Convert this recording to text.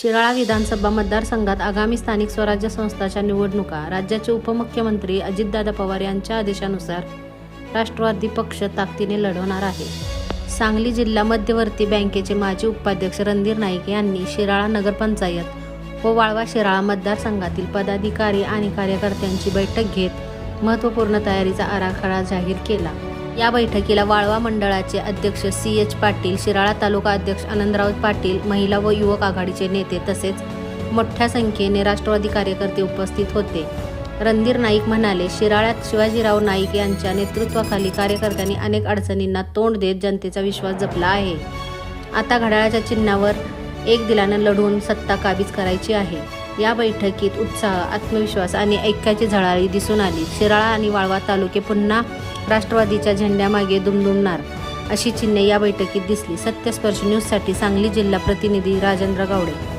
शिराळा विधानसभा मतदारसंघात आगामी स्थानिक स्वराज्य संस्थाच्या निवडणुका. राज्याचे उपमुख्यमंत्री अजितदादा पवार यांच्या आदेशानुसार राष्ट्रवादी पक्ष ताकदीने लढवणार आहे. सांगली जिल्हा मध्यवर्ती बँकेचे माजी उपाध्यक्ष रणधीर नाईक यांनी शिराळा नगरपंचायत व वाळवा शिराळा मतदारसंघातील पदाधिकारी आणि कार्यकर्त्यांची बैठक घेत महत्त्वपूर्ण तयारीचा आराखडा जाहीर केला. या बैठकीला वाळवा मंडळाचे अध्यक्ष सी एच पाटील शिराळा तालुका अध्यक्ष आनंदराव पाटील महिला व युवक आघाडीचे नेते तसेच मोठ्या संख्येने राष्ट्रवादी कार्यकर्ते उपस्थित होते. रणधीर नाईक म्हणाले शिराळ्यात शिवाजीराव नाईक यांच्या नेतृत्वाखाली कार्यकर्त्यांनी अनेक अडचणींना तोंड देत जनतेचा विश्वास जपला आहे. आता घड्याळाच्या चिन्हावर एक दिलानं लढून सत्ता काबीज करायची आहे. या बैठकीत उत्साह आत्मविश्वास आणि ऐक्याची झळाळी दिसून आली. शिराळा आणि वाळवा तालुके पुन्हा राष्ट्रवादीच्या झेंड्यामागे दुमदुमणार अशी चिन्हे या बैठकीत दिसली. सत्यस्पर्श न्यूजसाठी सांगली जिल्हा प्रतिनिधी राजेंद्र गावडे